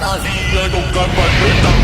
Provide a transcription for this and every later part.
Novinha do camarão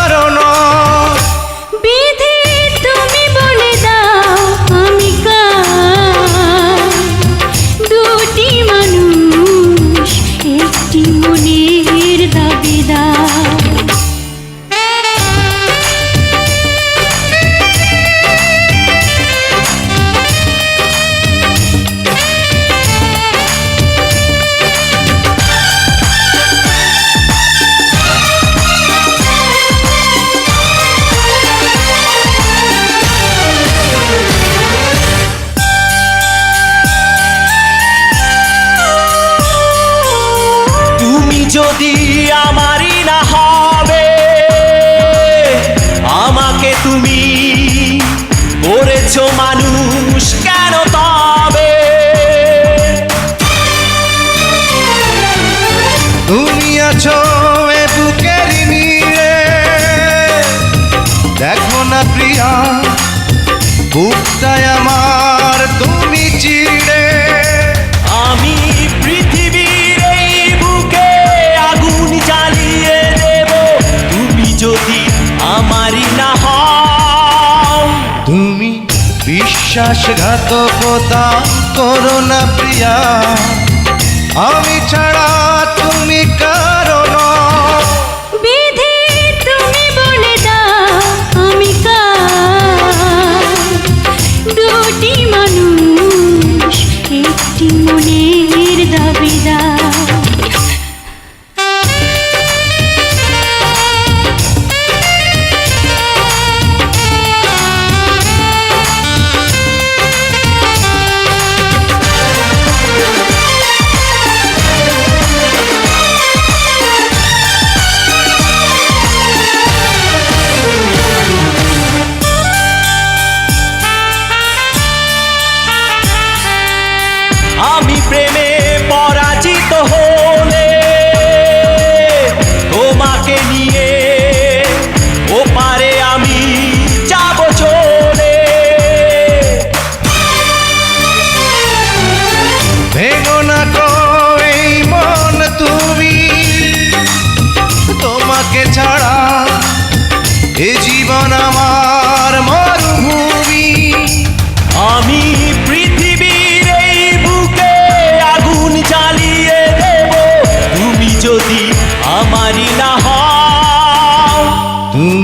যদি আমারই না হবে, আমাকে তুমি করেছ মানুষ কেন তবে? তুমি আছো দেখো না প্রিয়া বুকটায় আমার। পারি না হও। তুমি বিশ্বাসঘাতকতা করো না প্রিয়া। আমি